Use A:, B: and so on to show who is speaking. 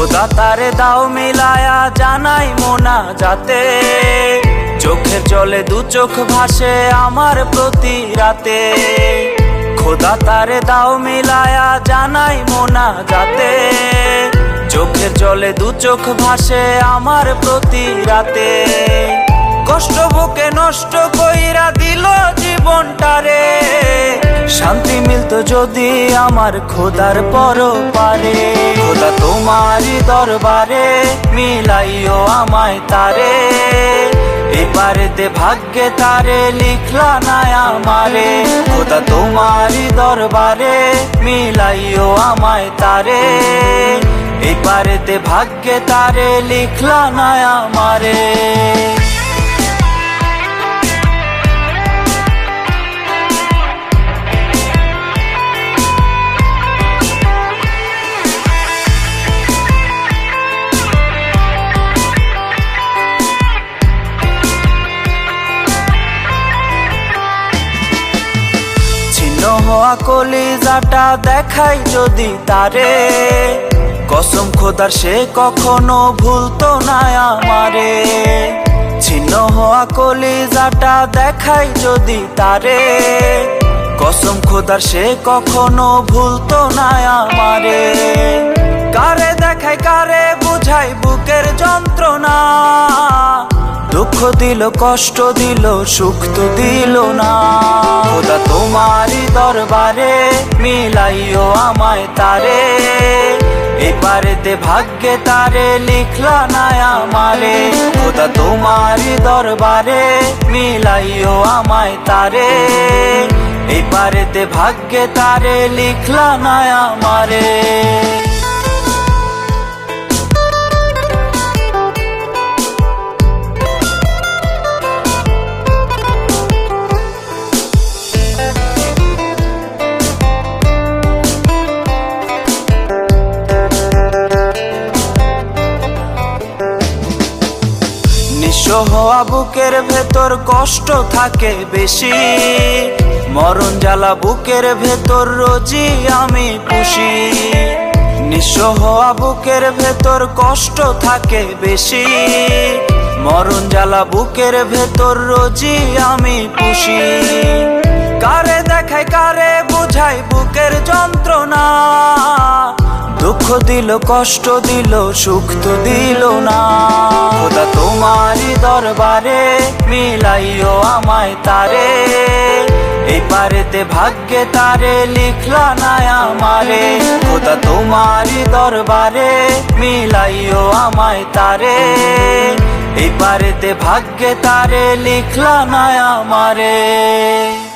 A: খোদা তারে দাও মিলায়া জানাই মোনা যাতে। চোখের জলে দু চোখ ভাসে আমার প্রতি রাতে। খোদা তারে দাও মিলায়া জানাই মোনা যাতে। চোখের জলে দু চোখ ভাসে আমার প্রতি রাতে। কষ্ট বুকে নষ্ট কইরা দিল জীবনটারে শান্তি মিলতো যদি আমার খোদার পর পারে খোদা তোমারই দরবারে মিলাইও আমায় তারে। এবারে দে ভাগ্যে তারে লিখলা না আমারে। খোদা তোমারই দরবারে মিলাইও আমায় তারে। এবারে দে ভাগ্যে তারে লিখলা না আমারে। হওয়া কলিজাটা দেখাই যদি তারে। কসম খোদার, সে কখনো ভুলতো না আমারে। ছিন্ন হওয়া কলিজাটা দেখাই যদি তারে। কসম খোদার, সে কখনো ভুলতো না আমারে। কারে দেখাই, কারে বুঝাই বুকের যন্ত্রণা। দুঃখ দিল, কষ্ট দিল, সুখ তো দিল না। দরবারে, মিলাইও আমায় তারে। এবারেতে ভাগ্যে তারে লিখলা নাই আমারে। খোদা তোমারই দরবারে, মিলাইও আমায় তারে। এবারেতে ভাগ্যে তারে লিখলা নাই আমারে। হওয়া বুকের ভেতর কষ্ট থাকে বেশি। মরণ জ্বালা বুকের ভেতর রোজি আমি পুষি। নিঃস্ব বুকের ভেতর কষ্ট থাকে বেশি। মরণ জ্বালা বুকের ভেতর রোজি আমি পুষি। কারে দেখাই কারে বুঝাই বুকের যন্ত্রণা। দিল, কষ্ট দিল, সুখ তো দিল না। খোদা তোমারই দরবারে মিলাইও আমায় তারে। এই পারেতে ভাগ্যে তারে লিখলা না আমারে। খোদা তোমারই দরবারে মিলাইও আমায় তারে। এই পারেতে ভাগ্যে তারে লিখলা না আমারে।